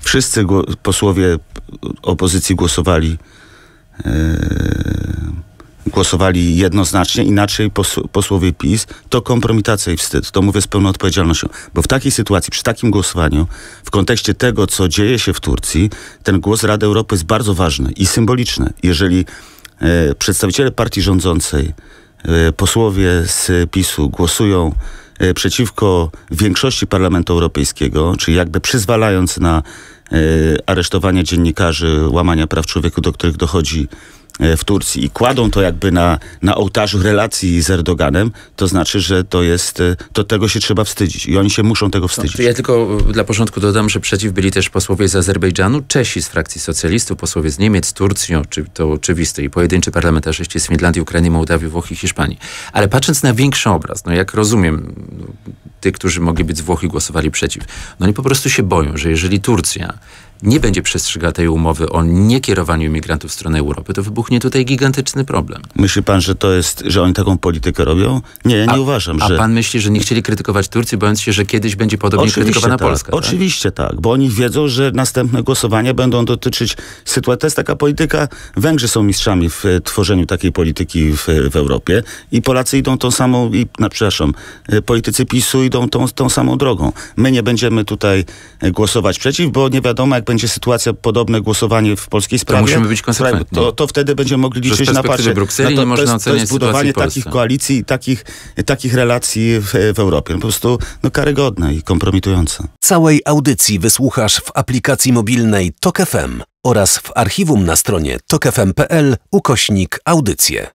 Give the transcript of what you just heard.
Wszyscy posłowie opozycji głosowali yy, głosowali jednoznacznie, inaczej posłowie PiS, to kompromitacja i wstyd. To mówię z pełną odpowiedzialnością. Bo w takiej sytuacji, przy takim głosowaniu, w kontekście tego, co dzieje się w Turcji, ten głos Rady Europy jest bardzo ważny i symboliczny. Jeżeli e, przedstawiciele partii rządzącej, e, posłowie z PiSu głosują e, przeciwko większości Parlamentu Europejskiego, czyli jakby przyzwalając na e, aresztowanie dziennikarzy, łamania praw człowieka, do których dochodzi E, w Turcji i kładą to jakby na, na ołtarzu relacji z Erdoganem, to znaczy, że to jest, e, to tego się trzeba wstydzić i oni się muszą tego wstydzić. No, ja tylko e, dla porządku dodam, że przeciw byli też posłowie z Azerbejdżanu, Czesi z frakcji socjalistów, posłowie z Niemiec, Turcji, to oczywiste i pojedynczy parlamentarzyści z Finlandii, Ukrainy, Mołdawii, Włoch i Hiszpanii. Ale patrząc na większy obraz, no jak rozumiem, no, tych, którzy mogli być z Włoch i głosowali przeciw, no oni po prostu się boją, że jeżeli Turcja nie będzie przestrzegała tej umowy o niekierowaniu imigrantów w stronę Europy, to wybuchnie tutaj gigantyczny problem. Myśli pan, że to jest, że oni taką politykę robią? Nie, ja nie a, uważam, a że... A pan myśli, że nie chcieli krytykować Turcji, bojąc się, że kiedyś będzie podobnie Oczywiście krytykowana tak. Polska? Tak? Oczywiście tak, bo oni wiedzą, że następne głosowania będą dotyczyć sytuacji. To jest taka polityka, Węgrzy są mistrzami w tworzeniu takiej polityki w, w Europie i Polacy idą tą samą, i, no, przepraszam, politycy PiSu idą tą, tą samą drogą. My nie będziemy tutaj głosować przeciw, bo nie wiadomo, jak będzie sytuacja, podobne głosowanie w polskiej sprawie, to musimy być konsekwentni. To, to wtedy będziemy mogli liczyć na parcie. Brukseli no to, nie można to jest, to jest budowanie takich koalicji i takich, takich relacji w, w Europie. Po prostu no, karygodne i kompromitujące. Całej audycji wysłuchasz w aplikacji mobilnej TokFM oraz w archiwum na stronie tokefm.pl ukośnik audycje.